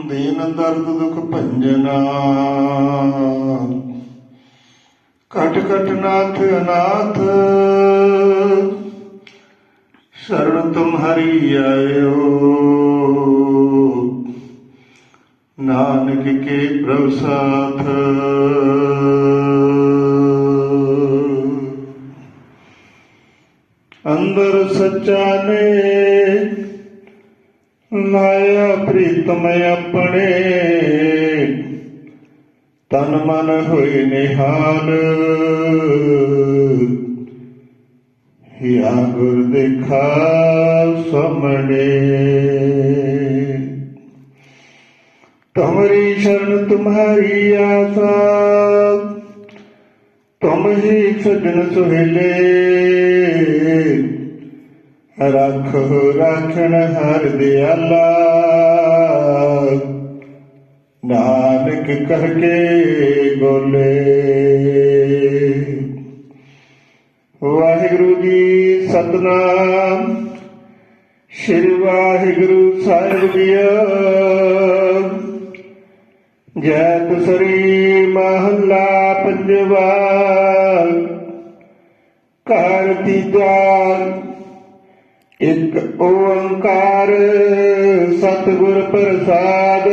ਦੀਨ ਦਰਦ ਦੁਖ ਭੰਜਨਾ। ਕਟ ਕਟ ਨਾਥ ਅਨਾਥ, ਸ਼ਰਨ ਤੁਮਹਰੀ ਆਇਓ। ਨਾਨਕ ਕੇ ਪ੍ਰਭ ਸਾਥ। ਅੰਦਰ ਸੱਚਾ ਨੇ ਲਾਇਆ ਪ੍ਰੀਤਮ ਆਪਣੇ ਤਨ ਮਨ ਹੋਏ ਨਿਹਾਲ। ਹਿਆ ਗੁਰ ਦੇਖਾ ਸਮਣੇ ਤੁਮਰੀ ਸ਼ਰਨ ਤੁਮਹਾਰੀ ਆਸਾ। ਤੁਮ ਹੀ ਸਜਣ ਸੁਹੇਲੇ। ਰੱਖੋ ਰੱਖਣ ਹਰ ਦਿਆਲਾ ਨਾਨਕ ਕਹਿ ਕੇ ਬੋਲੇ। ਵਾਹਿਗੁਰੂ ਜੀ ਸਤਨਾਮ। ਸ੍ਰੀ ਵਾਹਿਗੁਰੂ ਸਾਹਿਬ ਜੀਓ। ਜੈ ਸ੍ਰੀ ਮਹੱਲਾ ਪੰਜਵਾ। ਘਰ ਦੀ ਤੀਜਾ ਇੱਕ ਓੰਕਾਰ ਸਤਿਗੁਰ ਪ੍ਰਸਾਦ।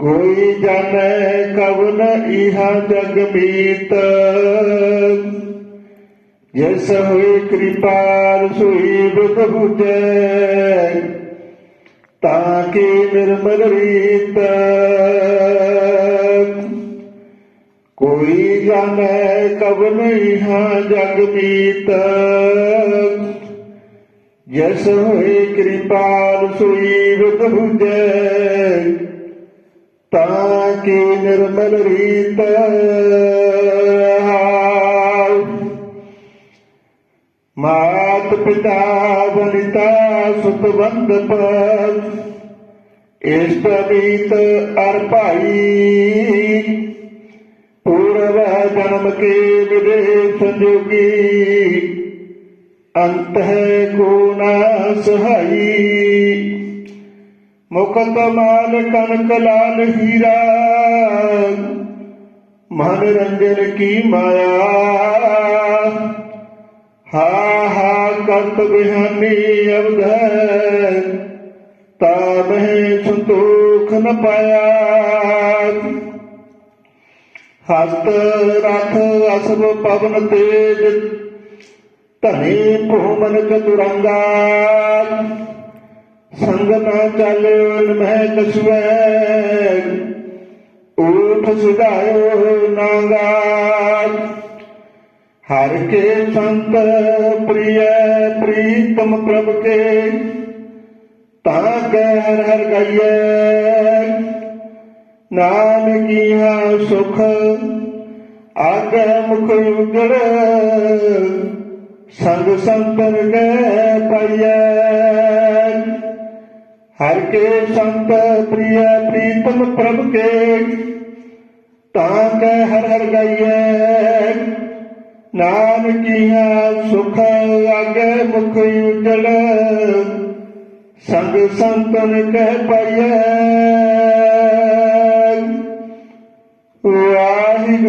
ਕੋਈ ਜਾਣੈ ਕਵਨ ਇਹਾ ਜਗ ਮੀਤ। ਜਿਸ ਹੋਈ ਕਿਰਪਾਲ ਸੁਈ ਬੁਧ ਬੁਝੈ, ਤਾਂ ਕਿ ਨਿਰਮਲ ਰੀਤ। ਕੋਈ ਜਾਣੈ ਕਵਨ ਇਹਾ ਜਗ ਮੀਤ। ਜਸ ਹੋਏ ਕਿਰਪਾਲ ਸੁਈ ਬੁਧ ਬੁਝੈ ਤਾਂ ਕੀ ਨਿਰਮਲ ਰੀਤ ਮਾਤ ਪਿਤਾ ਬਨਿਤਾ ਸੁਤ ਬੰਦਪ ਇਸ਼ਟ ਮੀਤ ਅਰ ਭਾਈ ਪੂਰਵ ਜਨਮ ਕੇ ਵਿਦੇ ਸੰਜੋਗੀ ਅੰਤ ਹੈ ਕੋ ਨਾ ਸਹਾਈ। ਮੁਕਤ ਮਾਲ ਕਨਕ ਲਾਲ ਹੀਰਾ। ਮਨ ਰੰਜਨ ਕੀ ਮਾਇਆ। ਹਾ ਹਾ, ਕਰਤ ਬਿਹਾਨੀ ਅਵਧ ਤਾ ਮਹਿ ਸੰਤੋਖ ਨ ਪਾਇਆ। ਹਸਤ ਰਥ ਅਸਬ ਪਵਨ ਤੇਜ, ਧਨੀ ਭੂਮਨ ਚਤੁਰੰਗਾ। ਸੰਗ ਨਾ ਚਾਲਿਓ ਮਹਿ ਕਸਵੈ ਊਠ ਸੁਧਾਇਓ ਨਾਗਾ। ਹਰ ਕੇ ਸੰਤ ਪ੍ਰਿਯ ਪ੍ਰੀਤਮ ਪ੍ਰਭ ਕੇ, ਤਾਂ ਕੈ ਹਰ ਹਰ ਗਾਈਐ। ਨਾਨਕੀਆ ਸੁਖ, ਆਗੇ ਮੁਖ ਉਜੜ ਸੰਗ ਸੰਤਨ ਗੈ ਪਾਈਐ। ਹਰ ਕੇ ਸੰਤ ਪ੍ਰਿਯ ਪ੍ਰੀਤਮ ਪ੍ਰਭ ਕੇ, ਤਾਂ ਕੈ ਹਰ ਹਰ ਗਾਈਐ। ਨਾਨਕੀਆ ਸੁਖ, ਆਗੇ ਮੁਖ ਉਜਲ ਸੰਗ ਸੰਤਨ ਕਹਿ ਪਾਈਐ।